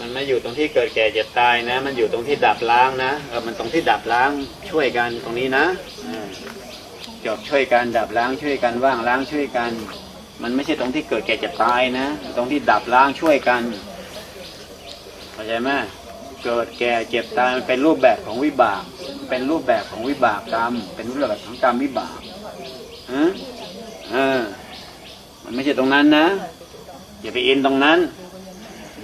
มันไม่อยู่ตรงที่เกิดแก่เจ็บตายนะ มันอยู่ตรงที่ดับล้างนะเออมันตรงที่ดับล้างช่วยกันตรงนี้นะจบช่วยกันดับล้างช่วยกันว่างล้างช่วยกัน มันไม่ใช่ตรงที่เกิดแก่เจ็บตายนะตรงที่ดับล้างช่วยกันเข้าใจไหมเกิดแก่เจ็บตายมันเป็นรูปแบบของวิบาก เป็นรูปแบบของวิบากกรรม เป็นรูปแบบของกรรมวิบากฮะเออมันไม่ใช่ตรงนั้นนะอย่าไปอินตรงนั้น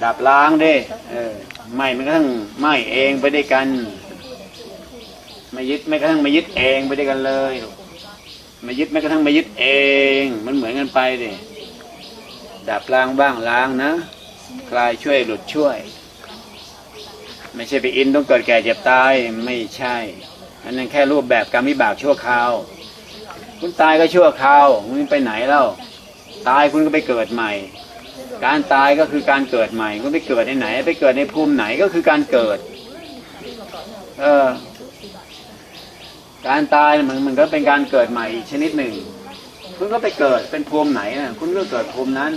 ดับล้างด้เออไหม่ไม่กระทั่งไหม่เองไปด้วยกัน ไม่ยึดไม่กระทั่งไม่ยึดเองไปด้วยกันเลยไม่ยึดไม่กระทั่งไม่ยึดเอง มันเหมือนกันไปดิดับล้างบ้างล้างนะคลายช่วยหลุดช่วย ไม่ใช่ไปอินต้องเกิดแก่เจ็บตายไม่ใช่ อันนั้นแค่รูปแบบกรรมวิบากชั่วคราว คุณตายก็ชั่วคราวคุณไปไหนแล้วตายคุณก็ไปเกิดใหม่ การตายก็คือการเกิดใหม่คุณไปเกิดในไหน ไปเกิดในภูมิไหนก็คือการเกิด เออ การตายมันมันก็เป็นการเกิดใหม่อีกชนิดหนึ่ง คุณก็ไปเกิดเป็นภูมิไหนนะคุณก็เกิดภูมินั้น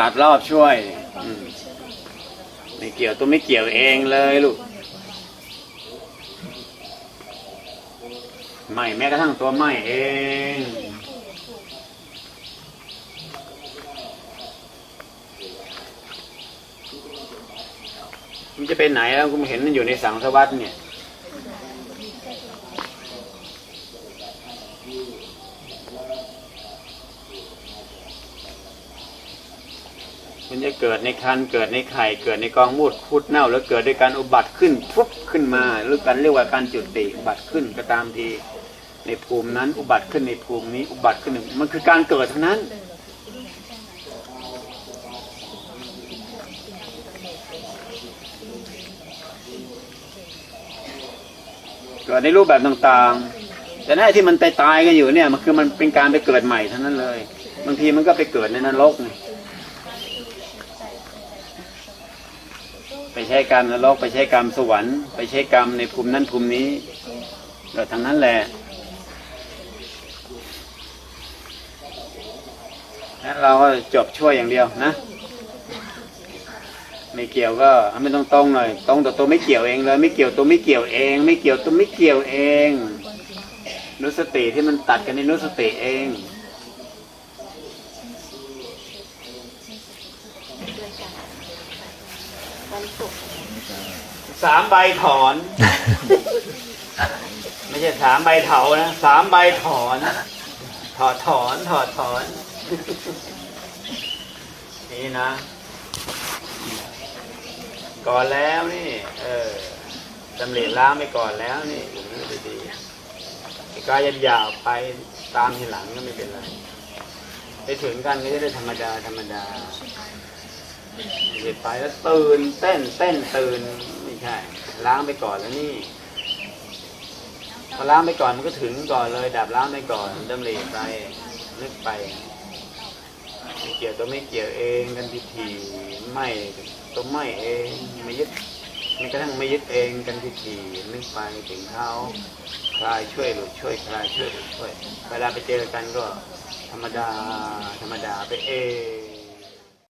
ตัดรอบช่วยไม่เกี่ยวตัวไม่เกี่ยวเองเลยลูก ไม่แม้กระทั่งตัวไม่เอง มันจะไปไหนแล้วกูเห็นมันอยู่ในสังสวัสดเนี่ยมันจะเกิดในคันเกิดในไข่เกิดในกองมูดคุดเน่า แล้วเกิดด้วยการอุบัติขึ้นฟุบขึ้นมาหรือการเรียกว่าการจุดติอุบัติขึ้นก็ตามที ในภูมินั้น อุบัติขึ้นในภูมินี้ อุบัติขึ้นหนึ่งมันคือการเกิดทั้งนั้น เกิดในรูปแบบต่างๆ แต่หน้าที่มันตายตายๆกันอยู่เนี่ย มันคือมันเป็นการไปเกิดใหม่ทั้งนั้นเลย บางทีมันก็ไปเกิดในนรกไงไปใช้กรรมนรกไปใช้กรรมสวรรค์ไปใช้กรรมในภูมินั้นภูมินี้เก็ทั้งนั้นแหละ นั้นเราก็จบช่วยอย่างเดียวนะ ไม่เกี่ยวก็ไม่ต้องตรงหน่อยตรงแต่ตัวไม่เกี่ยวเองเลยไม่เกี่ยวตัวไม่เกี่ยวเอง ไม่เกี่ยวตัวไม่เกี่ยวเองนุสติที่มันตัดกันในนุสติเองสามใบถอน ไม่ใช่สามใบเถานะสามใบถอน ถอดถอนถอดถอน นี่นะ ก่อนแล้วนี่ เออจำเร็จล้างไปก่อนแล้วนี่อย่างนี้ไปดีไอ้กายหยาบๆไปตามทีหลังก็ไม่เป็นไรไปถึงกันก็จะได้ธรรมดาธรรมดาเด็ดไปแล้วตื่นเต้นเต้นตื่นไม่ใช่ ล้างไปก่อนแล้วนี่พอล้างไปก่อนมันก็ถึงก่อนเลย ดับล้างไปก่อนดำริไปนึกไป เกี่ยวตัวไม่เกี่ยวเองกันทีทีไม่ตัวไม่เองไม่ยึดไม่กระทั่งไม่ยึดเองกันทีทีนึกไปถึงเขาคลายช่วยหลุดช่วยคลายช่วยหลุดช่วย เวลาไปเจอกันก็ธรรมดาธรรมดาไปเอง